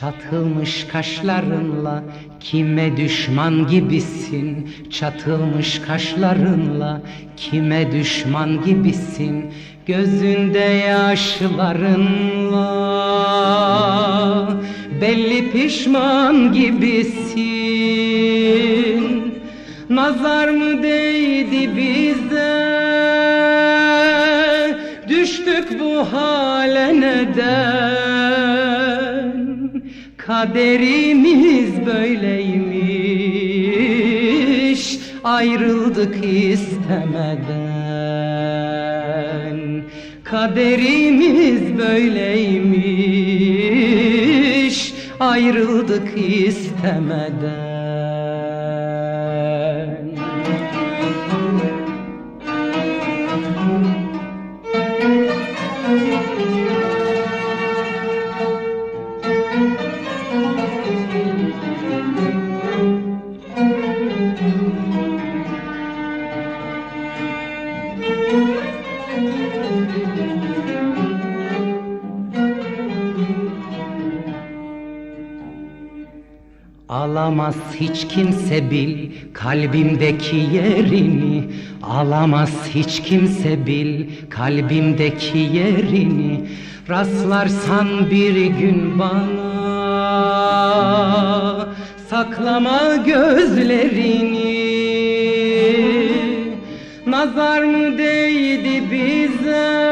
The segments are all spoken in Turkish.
Çatılmış kaşlarınla kime düşman gibisin? Çatılmış kaşlarınla kime düşman gibisin? Gözünde yaşlarınla belli pişman gibisin. Nazar mı Düştük bu hale neden? Kaderimiz böyleymiş Ayrıldık istemeden. Kaderimiz böyleymiş Ayrıldık istemeden Alamaz hiç kimse bil kalbimdeki yerini. Alamaz hiç kimse bil kalbimdeki yerini. Rastlarsan bir gün bana Saklama gözlerini Nazar mı değdi bize?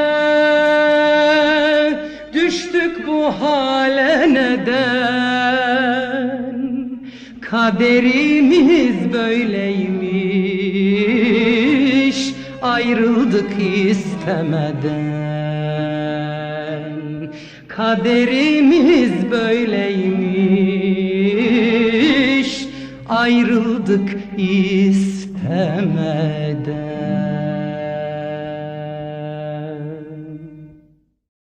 Düştük bu hale neden? Kaderimiz böyleymiş Ayrıldık istemeden. Kaderimiz böyleymiş Ayrıldık istemeden